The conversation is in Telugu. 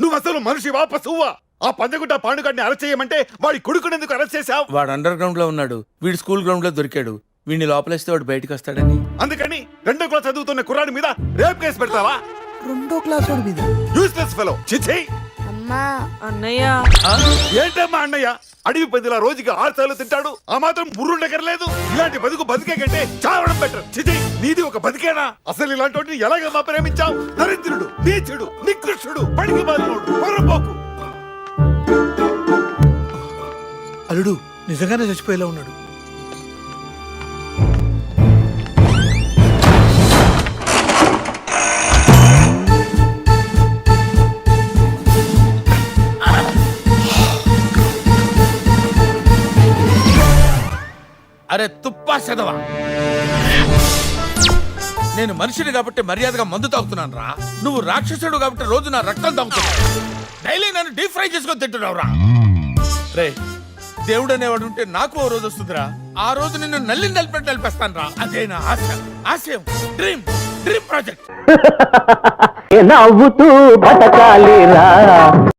నువ్వు అసలు మనిషి వాపసువ్వా ఆ పందగుట్ట పాండుగాడిని అరెస్ట్ చేయమంటే వాడి కొడుకునెందుకు అరెస్ట్ చేశావు? వాడు అండర్ గ్రౌండ్లో ఉన్నాడు. వీడు స్కూల్ గ్రౌండ్లో దొరికాడు. వీడిని లోపలేస్తే వాడు బయటకు వస్తాడని. అందుకని రెండో క్లాస్ చదువుతున్న కుర్రాడి మీద రేప్ కేసు పెడతావా? రెండో క్లాస్ వాడి మీద? యూస్లెస్ ఫెలో చిచ్చి. అమ్మా. అన్నయ్య. ఏంటమ్మా అన్నయ్య? అడవి పందిలా రోజుకి ఆరు సార్లు తింటాడు. ఆ మాత్రం బుర్రుండగరలేదు ఇలాంటి బతుకు బతికే కంటే చావడం బెటర్ చిజయ్ నీది ఒక బతికేనా? అసలు ఇలాంటి వాటిని ఎలాగమ్మా ప్రేమించావు? దరిద్రుడు నీచుడు నికృష్టుడు పడికి బాధినోడు పొరపోకు. అల్లుడు నిజంగానే చచ్చిపోయేలా ఉన్నాడు. అరే తుప్పా చదవా నేను మనిషిని కాబట్టి మర్యాదగా మందు తాగుతున్నాను రా. నువ్వు రాక్షసుడు కాబట్టి రోజు నా రక్తం తాగుతున్నావు. డైలీ నన్ను డీప్ ఫ్రై చేసుకొని తింటున్నావు రా. రే దేవుడు అనేవాడు ఉంటే నాకు ఓ రోజు వస్తుందిరా. ఆ రోజు నిన్ను నల్లి నలిపెట్టి నలిపేస్తాను రా. అదే నా ఆశ. ఆశయం డ్రీమ్. Dream project. నవ్వుతూ బతకాలిరా.